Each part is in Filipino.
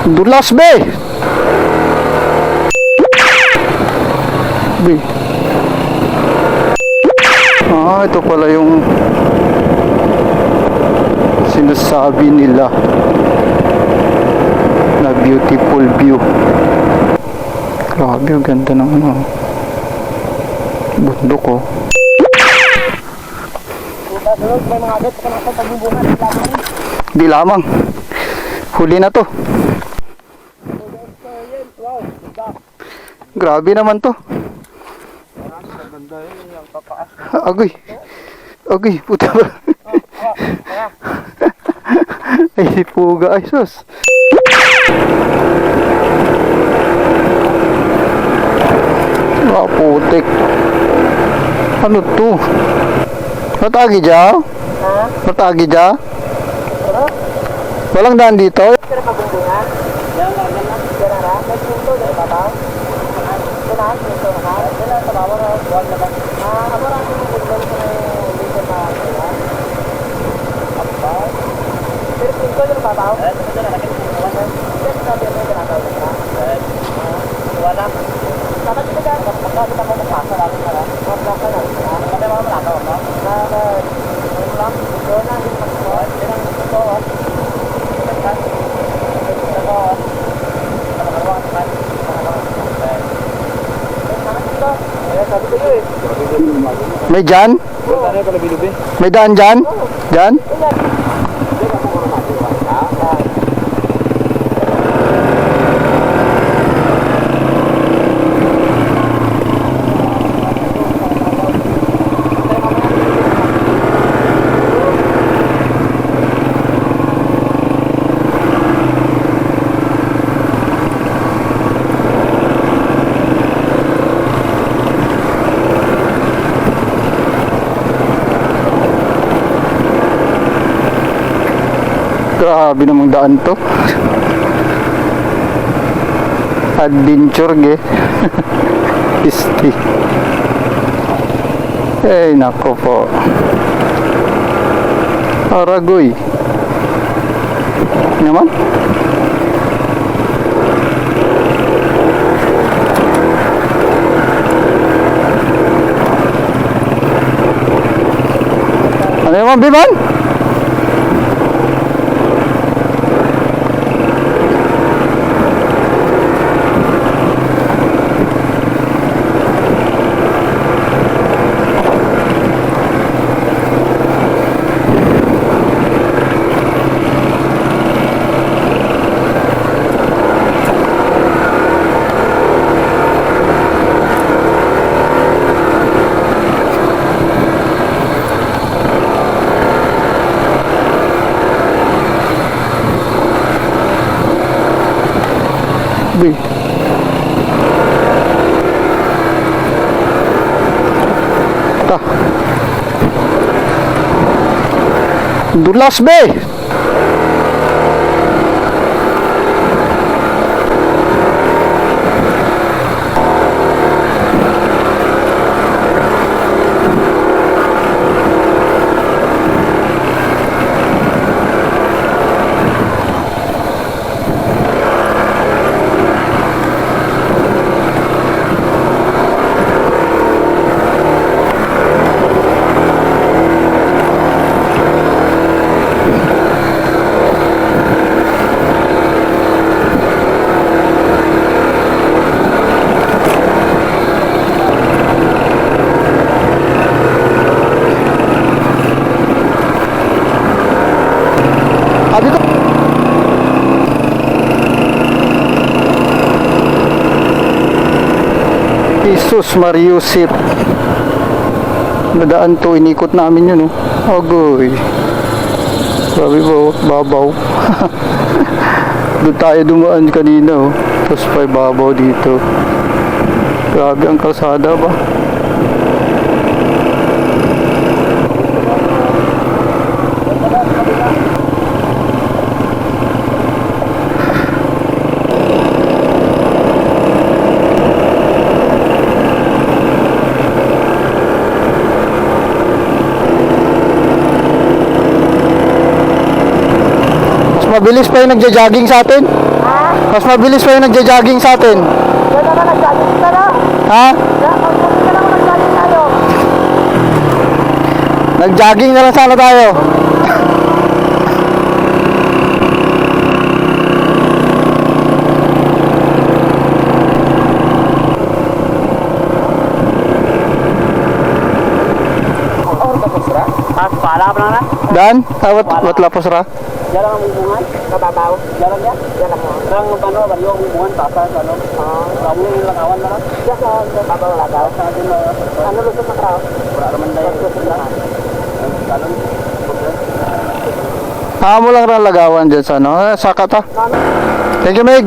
Dulas be! Be. Ah, ito pala yung sinasabi nila na beautiful view. Grabe, ang ganda ng ano. Bundok oh. Di lamang. Huli na to. Grabe naman to. Agoy. Agoy, puta ba? Ay, Puga. Ay, sus. Ah, putik. Ano to? Matagi dya? Ha? Matagi dya? Walang daan dito? Kira pabuntungan? Yan, yan, yan. Kira na? May punto na ibabaw? Ito na, punto na ka? Ito na, sa bawah na, buwan na ba? Ah, amo na ang punto sa may dito na sila. Apa? Pero punto na ibabaw? Eh, punto na, nakin punto na. Yan, sabi mo yung ginagawa na. Eh, wala. Dapat ito ka, kapag kita mo magpasa, lalo ka na. Magpasa na. Kami mga malakaw, no? Na, na, yung lang, doon na, yung magpasa. Yan ang gusto ko, oh. May dyan? May daan dyan? Dyan? Grabe namang daan to. Adventure ge. History. Eh, nako po. Aragoy. Naman? Ano naman, Biman? Be. Ta. Dulas be. Abi ko. Jesus Mariusip. Nadaan to, inikot namin yun, oh. Agoy. Sabi po, babaw. Doon tayo dumaan kanina, oh. Tapos pa babaw dito. Grabe ang kalsada ba? Mabilis pa yung nagja-jogging sa atin. Ha? Mas mabilis pa yung nagja-jogging sa atin. Yan naman nag-jogging ka na. Ha? Nag-jogging tayo. Nag-jogging na lang sana tayo. Na. Dan, awat wat lapos ra. Yan lang ang bubungan. Nababaw. Yan lang yan. Yan lang yan. Lang ano, baliw ang bubungan. Tasa, ano. Ah. Ramo yung lakawan na lang. Yan sa nababaw lagaw. Sa atin na. Ano lusot na kraw? Wala naman dahil. Lusot na. Galon. Ah, mo lang ra lagawan dyan sa ano. Eh, saka ta. Thank you, Meg.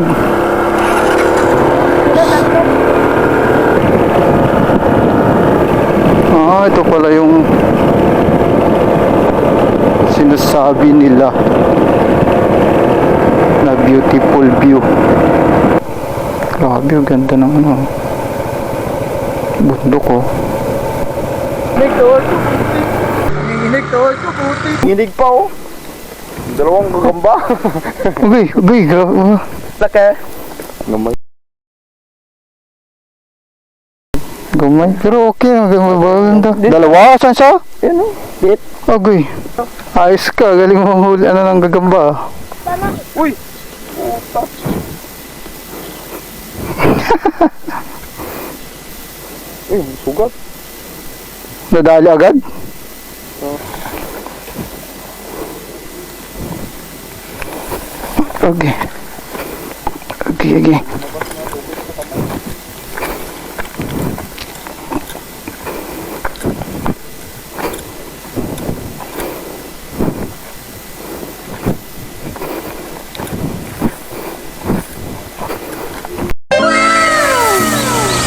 Ah, ito pala yung sinasabi nila na beautiful view. Grabe, ang ganda ng ano. Bundok oh. Hinig pa oh. Dalawang gagamba. Uy, uy, grabe. Laki. Gamay. Pero okay, maganda. Dalawa, saan siya? Yan oh. Bit. Agoy. Ayos ka, galing mo huli, ano ng gagamba. Uy. Uy, sugat. Nadali agad? Okay. Okay, okay.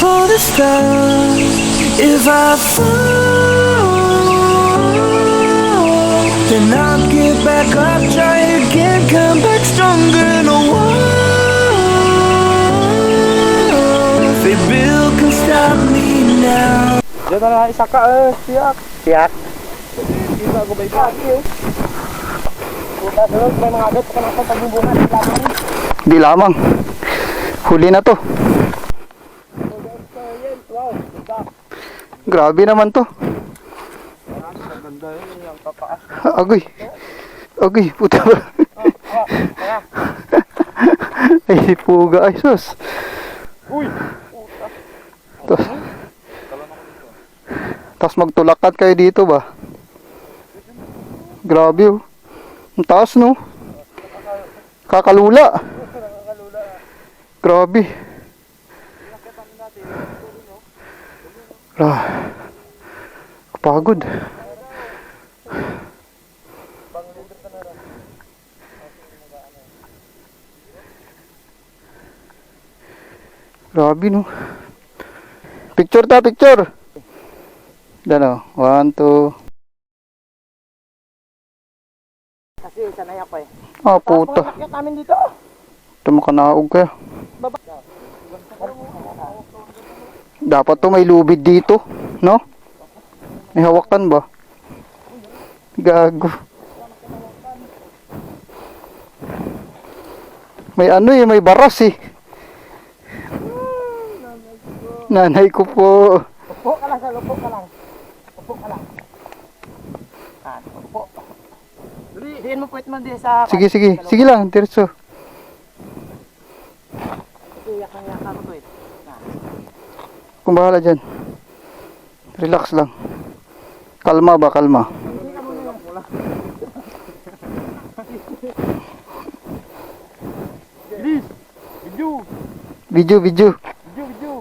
for the stars. If I fall, then I'll get back up, try again, come back stronger. No one, they build can stop me now. Diyan na lang isa ka eh. Siyak. Siyak. Kita ko ba ikaw? Puta, sunod. May mga agad. Pagka nasa pagbubungan. Laban. Di lamang. Huli na to. Wow. Grabe naman to. Ganda yun. Yung tataas. Agoy. Agoy, puta ba? Ay, puga. Ay, sus. Uy. Tapos, tapos magtulakat kayo dito ba? Grabe oh. Ang taas no. Kakalula. Grabe. Ah. Kapagod. Grabe no. Picture ta, picture. Dano, one, two. Kasi sanay ako eh. Ah, puta. Bakit namin dito? Ito makanaog kaya. Dapat to may lubid dito, no? May hawakan ba? Gago. May ano eh, may baras eh. Nanay ko po. Upo ka lang sa lupo ka lang. Upo ka lang. Ah, upo. Diyan mo mo din sa... Sige, sige. Sige lang, diretso. Sige, yakang yakang ko to eh. Kung bahala dyan. Relax lang. Kalma ba, kalma. Bilis! Video! Video, video. Video, video!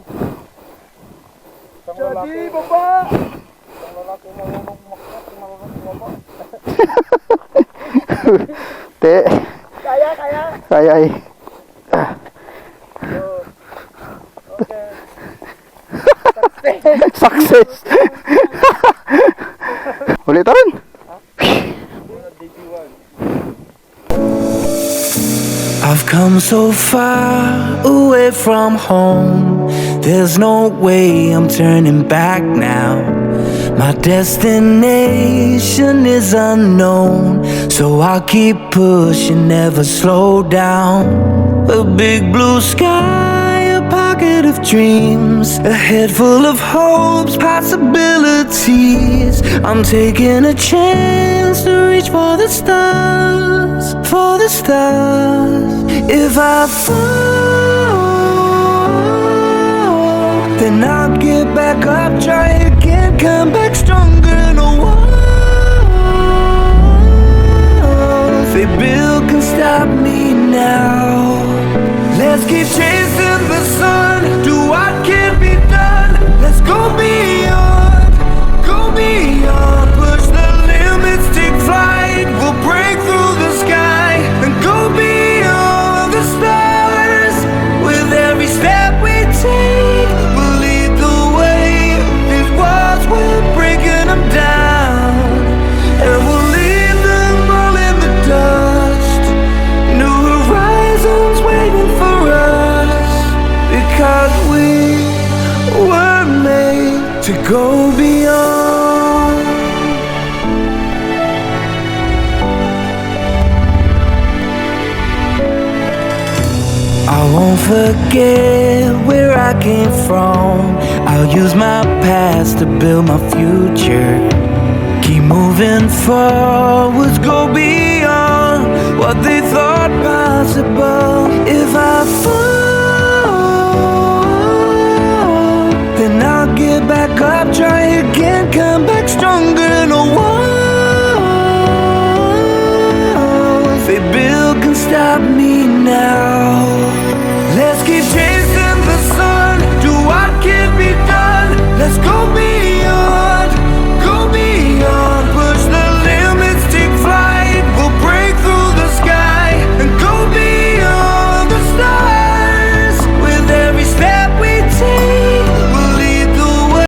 Jadi, baba! Isang lalaki marunong makyat, marunong bumaba. Te, Kaya, kaya! kaya eh. Success! Ulit. I've come so far away from home. There's no way I'm turning back now. My destination is unknown, so I'll keep pushing, never slow down. A big blue sky, pocket of dreams, a head full of hopes, possibilities. I'm taking a chance to reach for the stars, for the stars. If I fall, then I'll get back up, try again, come back stronger. No walls they build can stop me now. Let's keep chasing the sun, do what forget where I came from. I'll use my past to build my future. Keep moving forwards, go beyond what they thought possible. If I fall, then I'll get back up, try again, come back stronger than a wall. They build can stop me now. Let's be